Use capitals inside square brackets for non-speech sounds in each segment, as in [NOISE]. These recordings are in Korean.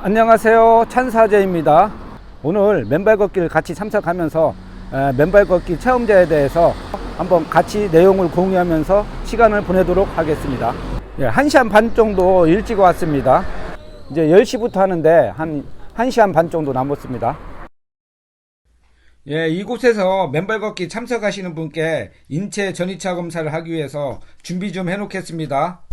안녕하세요. 찬사제입니다. 오늘 맨발 걷기를 같이 참석하면서 에, 맨발 걷기 체험자에 대해서 한번 같이 내용을 공유하면서 시간을 보내도록 하겠습니다. 예, 1시간 반 정도 일찍 왔습니다. 이제 10시부터 하는데 한 1시간 반 정도 남았습니다. 예, 이곳에서 맨발 걷기 참석하시는 분께 인체 전이차 검사를 하기 위해서 준비 좀 해놓겠습니다.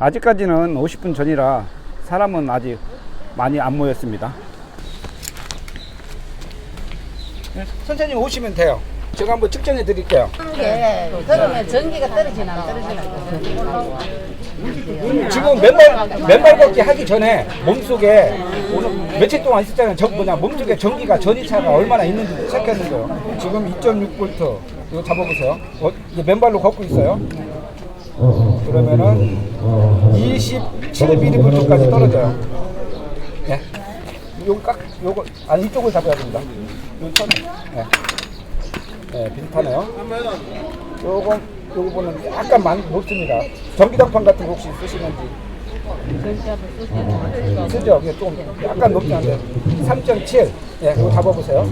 아직까지는 50분 전이라 사람은 아직 많이 안 모였습니다. 네, 선생님 오시면 돼요. 제가 한번 측정해 드릴게요. 게 그러면 전기가 떨어지나 안 떨어지나 지금 맨발 맨발 걷기 하기 전에 몸속에 오늘 며칠 동안 있었잖아요. 저 뭐냐 몸속에 전기가 전이차가 얼마나 있는지 체크하는 거예요. 지금 2.6V 이거 잡아보세요. 어, 이제 맨발로 걷고 있어요. 그러면은 27mm까지 떨어져요. 네. 요거 깍 요거 아니 이쪽을 잡아야 됩니다. 요 천. 네. 네, 비슷하네요. 요거 요거 보면 약간 많이 높습니다. 전기장판 같은 거 혹시 쓰시는지 쓰죠? 이게 좀 약간 높긴 한데 3.7. 예, 이거 잡아보세요.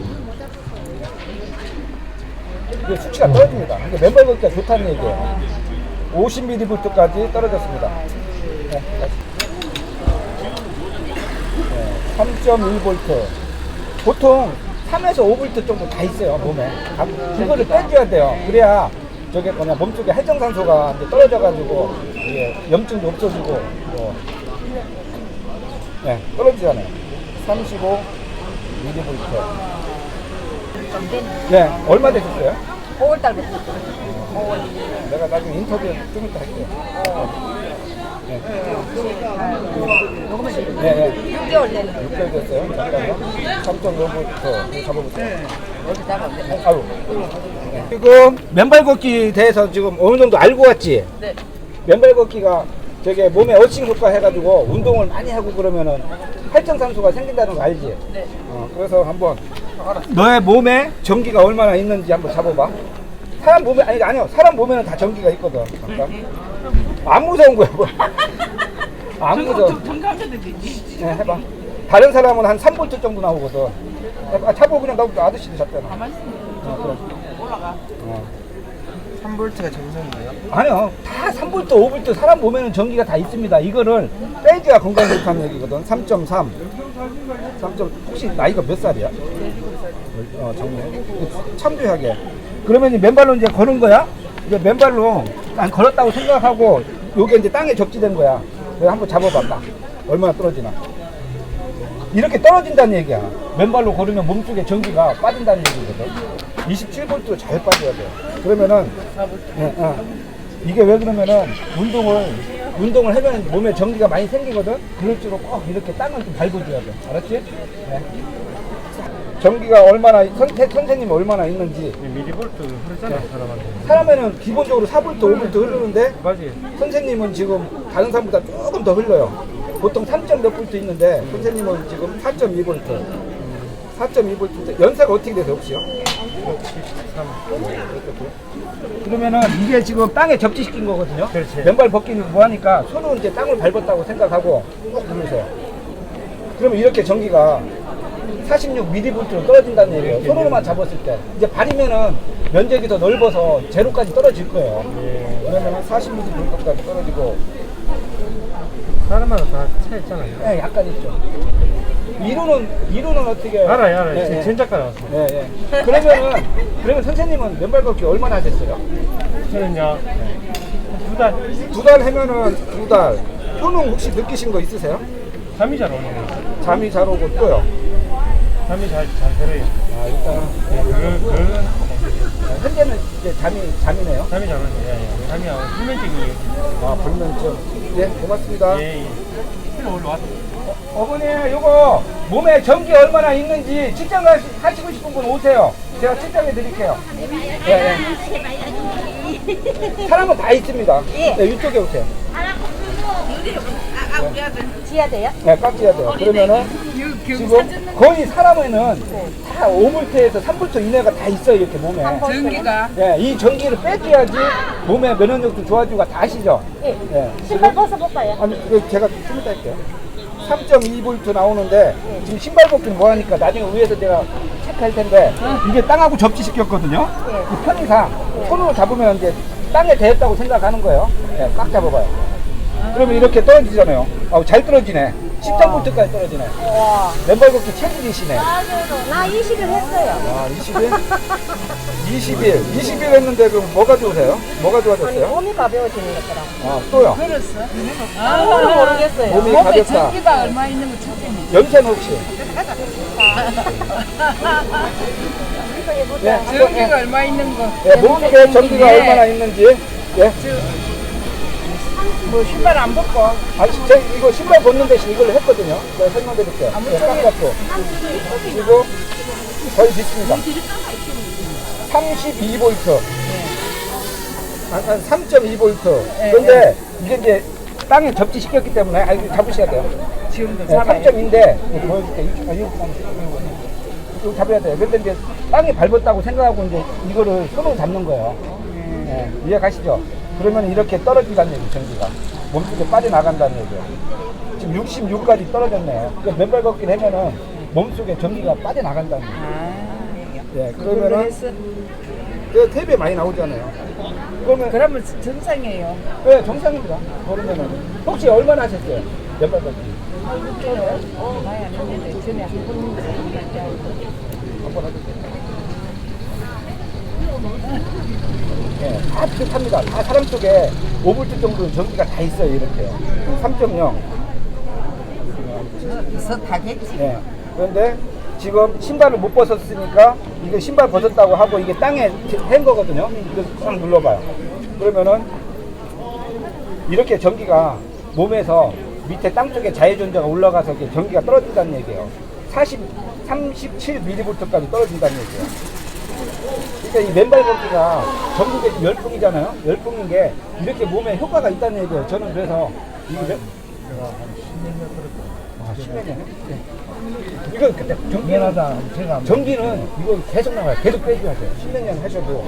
이게 수치가 떨어집니다. 근데 맨발 걷기가 좋다는 얘기예요. 50mm까지 떨어졌습니다. 네, 네, 3.1V. 보통 3에서 5V 정도 다 있어요, 몸에. 다- 그거를 빼줘야 돼요. 그래야 저게 뭐냐, 몸속에 해정산소가 떨어져가지고, 이게 염증도 없어지고, 뭐, 네, 떨어지잖아요. 35 mV. 네, 얼마 되셨어요? 5월달부터 내가 나중에 인터뷰 좀 이따 할게요. 네. 네, 네. 6개월 됐네 6개월 됐어요. 잠깐요. 3.5부터 잡아보세요. 어디 아유. 네. 지금 맨발 걷기 대해서 지금 어느 정도 알고 왔지? 네. 맨발 걷기가 저게 몸에 어칭 효과 해가지고 운동을 많이 하고 그러면은 활성산소가 생긴다는 거 알지? 네. 어, 그래서 한번 너의 몸에 전기가 얼마나 있는지 한번 잡아봐. 사람 몸에 아니 아니요 사람 몸에는 다 전기가 있거든. 잠깐. 안 무서운 거야 뭐. 안 무서워. 네, 해봐. 다른 사람은 한 3볼트 정도 나오거든. 아, 차보 그냥 나보고 아저씨도 잡잖아. 어, 그래. 올라가 어. 3볼트가 정상이에요? 아니요. 다 3볼트, 5볼트 사람 몸에는 전기가 다 있습니다. 이거를 빼줘야 건강에 좋다는 얘기거든. 3.3. 3. 혹시 나이가 몇 살이야? 어, 정말. 참조하게. 그러면 이 맨발로 이제 걸은 거야? 이제 맨발로 난 걸었다고 생각하고 요게 이제 땅에 접지된 거야. 내가 한번 잡아봐. 딱. 얼마나 떨어지나. 이렇게 떨어진다는 얘기야. 맨발로 걸으면 몸속에 전기가 빠진다는 얘기거든. 27볼트로 잘 빠져야 돼. 그러면은 예, 예. 이게 왜 그러면은 운동을 운동을 하면 몸에 전기가 많이 생기거든. 그럴수록 꼭 이렇게 땅을 좀 밟아줘야 돼. 알았지? 예. 전기가 얼마나 선생 선생님 얼마나 있는지 미리볼트 흐르잖아 사람한테 사람에는 기본적으로 4볼트, 5볼트 흐르는데 맞지? 선생님은 지금 다른 사람보다 조금 더 흘러요. 보통 3점 몇 볼트 있는데 선생님은 지금 4.2볼트. 4.2볼트인데 연사가 어떻게 되세요 혹시요? 73 그러면은 이게 지금 땅에 접지시킨 거거든요. 그렇지. 맨발 벗기는 뭐 하니까 손으로 이제 땅을 밟았다고 생각하고 꼭 누르세요. 그러면 이렇게 전기가 46mV로 떨어진다는 얘기예요. 손으로만 잡았을 때. 이제 발이면은 면적이 더 넓어서 제로까지 떨어질 거예요. 그러면 40mV까지 떨어지고 사람마다 다 차 있잖아요 예, 약간 있죠. 이론은 이론은 어떻게? 알아요 알아요 예, 예. 전작가 나왔어 예, 예. 그러면은 그러면 선생님은 맨발 걷기 얼마나 하셨어요? 저는요 두 달 두 달 하면은 두 달. 효능 혹시 느끼신 거 있으세요? 잠이 잘 오는 거 잠이 잘 오고 또요. 잠이 잘, 잘 들어요 아 일단 예, 그, 그 현재는 이제 잠이 잠이네요. 잠이 잘 오는 예, 예. 잠이 안 오고 수면증이 아 불면증. 예 고맙습니다. 예, 예. 필요 올라왔어 어머니 요거 몸에 전기 얼마나 있는지 측정 하시고 싶은 분 오세요. 제가 측정해 드릴게요. 예, 예. 사람은 다 있습니다. 예. 네, 이쪽에 오세요. 지야 돼요? 네, 깍지야 돼요. 그러면은 지금 거의 사람에는 다 5볼트에서 3볼트 이내가 다 있어요 이렇게 몸에. 전기가 예, 이 전기를 빼줘야지 몸의 면역력도 좋아지고 다 아시죠? 예. 신발 벗어볼까요? 아니, 이거 제가 좀 이따 할게요. 3.2V 나오는데 지금 신발 벗기는 뭐 하니까 나중에 위에서 제가 체크할 텐데 이게 땅하고 접지시켰거든요. 이 편의상 손으로 잡으면 이제 땅에 대했다고 생각하는 거예요. 예, 꽉 잡아봐요. 그러면 이렇게 떨어지잖아요. 아우, 잘 떨어지네. 13V까지 떨어지네. 맨발 걷기 체질이시네. 나 20일 했어요. 아, 20일? 20일. 20일 했는데 그럼 뭐가 좋으세요? 뭐가 좋아졌어요? 몸이 가벼워지는 것처럼. 아, 또요. 아무도 모르겠어요. 몸이 몸에 가볍다. 전기가 얼마 있는 거 첫째니. 연세는 혹시? [LAUGHS] 예, 한번, 예. 전기가 얼마 있는 거. 예, 몸속에 전기가 예. 얼마나 있는지. 예. 뭐 신발 안 벗고. 아니, 제 이거 신발 벗는 대신 이걸 했거든요. 제가 설명드릴게요. 예, 딱 잡고. 그리고 거의 비슷합니다. 32V. 한, 한 3.2V. 그런데 이게 이제 땅에 접지시켰기 때문에, 아, 이거 잡으셔야 돼요. 지금도 네, 잡아요. 3점인데 보여줄게. 이거, 아, 이거, 이거 잡아야 돼요. 근데 이제 땅에 밟았다고 생각하고 이제 이거를 손으로 잡는 거예요. 네, 이해 가시죠? 그러면 이렇게 떨어진다는 얘기, 전기가. 몸속에 빠져나간다는 얘기예요. 지금 66까지 떨어졌네요. 그러니까 맨발 걷기를 하면은 몸속에 전기가 빠져나간다는 얘기예요. 아, 예, 그걸로 그러면은 했어. 그 탭에 많이 나오잖아요. 그러면 그러면 정상이에요. 네, 정상입니다. 그러면은 혹시 얼마나 하셨어요? 맨발 걷기? 많이 안 했는데 전에 한번 한번 해주세요. 네, 다 비슷합니다. 다 사람 속에 5볼트 정도는 전기가 다 있어요, 이렇게요. 3.0. 있어 다겠지. 네. 그런데 지금 신발을 못 벗었으니까 이거 신발 벗었다고 하고 이게 땅에 한 거거든요. 이거 꽉 눌러봐요. 그러면은 이렇게 전기가 몸에서 밑에 땅 쪽에 자해존자가 올라가서 이렇게 전기가 떨어진다는 얘기예요. 40, 37mV까지 떨어진다는 얘기예요. 그러니까 이 맨발 걷기가 전국에 열풍이잖아요. 열풍인 게 이렇게 몸에 효과가 있다는 얘기예요. 저는 그래서 이거 몇, 아, 10년 전에? 네. 이거 그때 전기는, 제가 전기는 이거 계속 나와요. 계속 빼줘야 돼요. 10년 전 하셔도.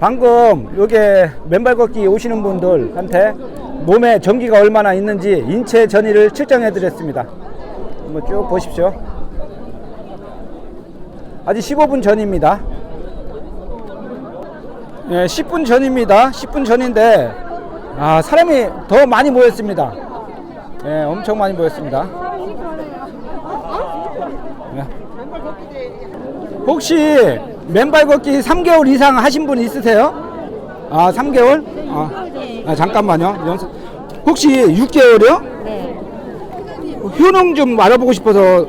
방금 요게 맨발 걷기 오시는 분들한테 몸에 전기가 얼마나 있는지 인체 전이를 측정해 드렸습니다. 한번 쭉 보십시오. 아직 15분 전입니다. 예, 10분 전입니다. 10분 전인데 아, 사람이 더 많이 모였습니다. 예, 엄청 많이 모였습니다. 예. 혹시 맨발 걷기 3개월 이상 하신 분 있으세요? 아, 3개월? 아, 아, 잠깐만요. 영상. 혹시 6개월이요? 네. 효능 좀 알아보고 싶어서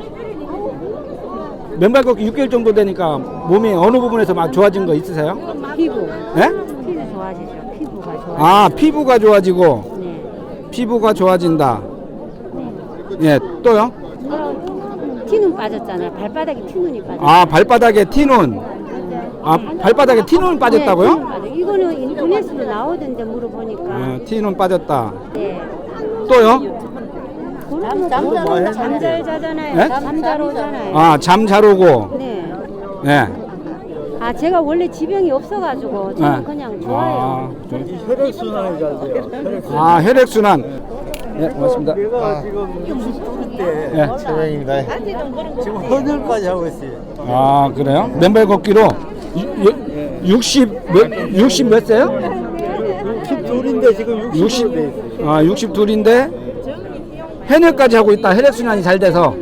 맨발 걷기 6개월 정도 되니까 몸이 어느 부분에서 막 좋아진 거 있으세요? 피부, 예? 피부 좋아지죠. 피부가 좋아. 아, 피부가 좋아지고 네. 피부가 좋아진다. 예, 또요? 어, 티눈 빠졌잖아요. 발바닥에 티눈이 빠졌어요. 아, 발바닥에 티눈. 아, 발바닥에 티눈 빠졌다고요? 네, 티눈 빠져. 이거는 인터넷으로 나오던데 물어보니까. 예, 티눈 빠졌다. 네. 또요? 잠, 잠자로 잠잘 자잖아요. 네? 잠잘 오잖아요. 아, 잠 잘 오고. 네. 예. 아 제가 원래 지병이 없어가지고 저는 네. 그냥 좋아요. 혈액순환이 잘 돼요. 혈액순환. 아, 혈액 순환. 예, 고맙습니다. 내가 지금 62대 예. 차장입니다. 지금 헌혈까지 하고 있어요. 아, 그래요? 맨발 걷기로 60 몇, 60 몇 세요? 62인데 지금 60, 60으로 돼 있어요. 아, 62인데 현역까지 하고 있다. 혈액 순환이 잘 돼서.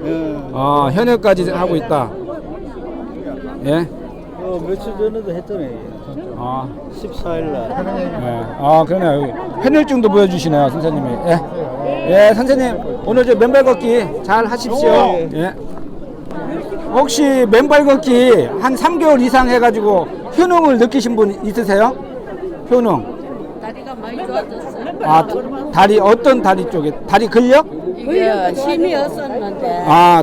아, 현역까지 하고 있다. 예. 어, 며칠 전에도 했잖아요. 아, 14일 날. 예. 아, 그러네요. 여기 현혈증도 보여 주시네요, 선생님이. 예. 예, 선생님, 오늘 저 맨발 걷기 잘 하십시오. 예. 예. 혹시 맨발 걷기 한 3개월 이상 해가지고 효능을 느끼신 분 있으세요? 효능. 다리가 많이 좋아졌어요. 아 다리 어떤 다리 쪽에 다리 근력? 이게 심이었었는데 아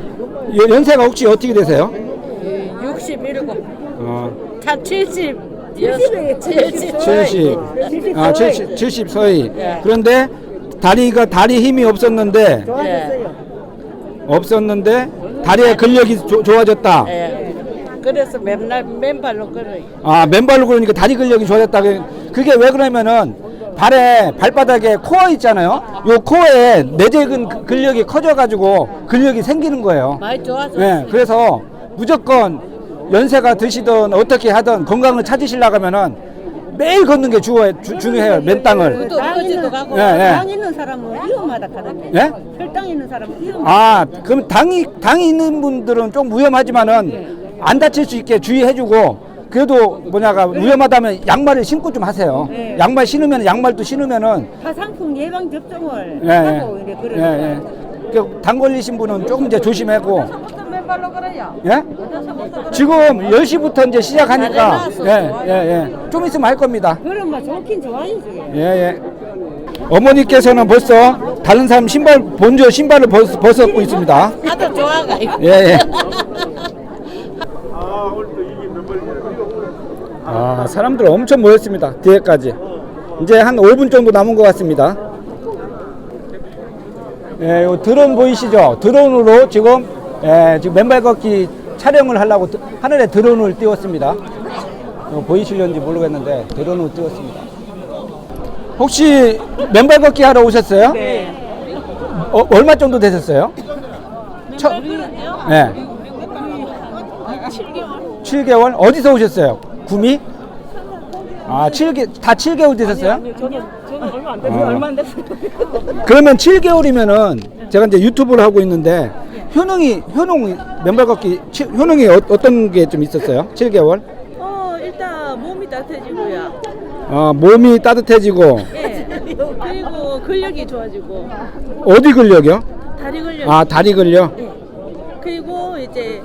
연- 연세가 혹시 어떻게 되세요? 67고 어, 다 70. 70. 70. 70. 아 70, 70 서희. 예. 그런데 다리가 다리 힘이 없었는데 예. 없었는데 다리의 근력이 조- 좋아졌다. 예. 그래서 맨날 맨발로 걸어요. 아 맨발로 그러니까 다리 근력이 좋아졌다. 그게 왜 그러냐면은 발에 발바닥에 코어 있잖아요. 요 코어에 내재근 근력이 커져가지고 근력이 생기는 거예요. 많이 좋아서. 네, 그래서 무조건 연세가 드시든 어떻게 하든 건강을 찾으시려고 하면은 매일 걷는 게 주, 주, 중요해요. 맨 땅을. 또 어제도 가고. 예, 예. 당 있는 사람은 위험하다 하던데. 예? 혈당 있는 사람은 위험하다. 아, 그럼 당이 당이 있는 분들은 좀 위험하지만은 안 다칠 수 있게 주의해주고 그래도 뭐냐가 위험하다면 양말을 신고 좀 하세요. 네. 양말 신으면 양말도 신으면은 파상풍 예방 접종을 예, 예. 하고 이래 예, 그러니까. 예. 그당 걸리신 분은 조금 이제 조심하고 맨발로 걸어요. 예? 지금 10시부터 이제 시작하니까 예, 예, 예. 좀 있으면 할 겁니다. 그럼 뭐 좋긴 좋아요 그게. 예, 예. 어머니께서는 벌써 다른 사람 신발 본저 신발을 벗, 벗었고 있습니다. 아들 좋아가. 예, 예. 아, 사람들 엄청 모였습니다. 뒤에까지. 이제 한 5분 정도 남은 것 같습니다. 예, 요 드론 보이시죠? 드론으로 지금, 예, 지금 맨발 걷기 촬영을 하려고 드- 하늘에 드론을 띄웠습니다. 어, 보이실런지 모르겠는데 드론을 띄웠습니다. 혹시 맨발 걷기 하러 오셨어요? 네. 어, 얼마 정도 되셨어요? 처, 네. 7개월. 7개월? 어디서 오셨어요? 구미? 아, 7개, 다 7개월 되셨어요? 저는 저는 얼마 안 됐어요. 얼마 안 됐어요. 그러면 7개월이면은 제가 이제 유튜브를 하고 있는데 효능이, 효능, 맨발 걷기, 치- 효능이 어, 어떤 게 좀 있었어요? 7개월? 어 일단 몸이 따뜻해지고요. 어, 몸이 따뜻해지고, 예. 그리고 근력이 좋아지고 어디 근력이요? 다리 근력. 아, 다리 근력? 예. 그리고 이제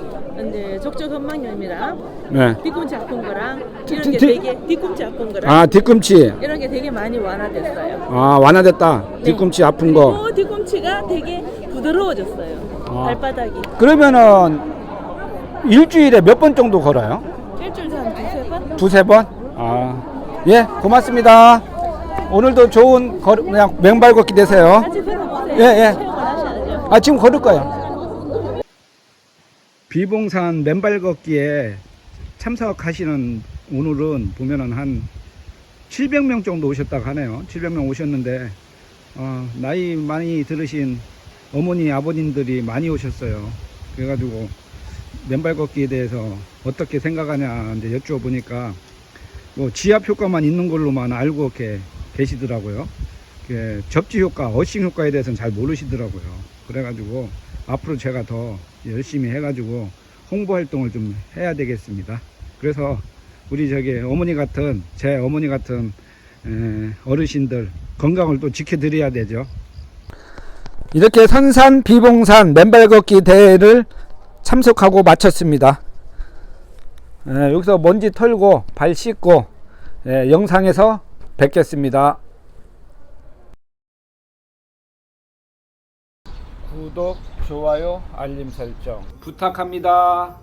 이제 족저 건망염이랑 네. 뒤꿈치 아픈 거랑 이런 뒤- 게 뒤- 되게 뒤꿈치 아픈 거랑 아, 뒤꿈치. 이런 게 되게 많이 완화됐어요. 아, 완화됐다. 뒤꿈치 아픈 거. 그리고 뒤꿈치가 되게 부드러워졌어요. 아. 발바닥이 그러면은 일주일에 몇 번 정도 걸어요? 일주일에 한 두세 번. 두세 번? 아, 예, 고맙습니다. 오늘도 좋은 걸, 그냥 맨발 걷기 되세요. 같이. 예, 예. 하셔야죠. 아, 지금 걸을 거예요. 비봉산 맨발 걷기에 참석하시는 오늘은 보면은 한 700명 정도 오셨다고 하네요. 700명 오셨는데, 어, 나이 많이 들으신 어머니, 아버님들이 많이 오셨어요. 그래가지고 맨발 걷기에 대해서 어떻게 생각하냐 이제 여쭤보니까 뭐 지압 효과만 있는 걸로만 알고 이렇게 계시더라고요. 그 접지 효과, 어싱 효과에 대해서는 잘 모르시더라고요. 그래가지고 앞으로 제가 더 열심히 해가지고 홍보 활동을 좀 해야 되겠습니다. 그래서 우리 저기 어머니 같은 제 어머니 같은 에, 어르신들 건강을 또 지켜드려야 되죠. 이렇게 선산 비봉산 맨발 걷기 대회를 참석하고 마쳤습니다. 에, 여기서 먼지 털고 발 씻고 에, 영상에서 뵙겠습니다. 구독, 좋아요, 알림 설정 부탁합니다.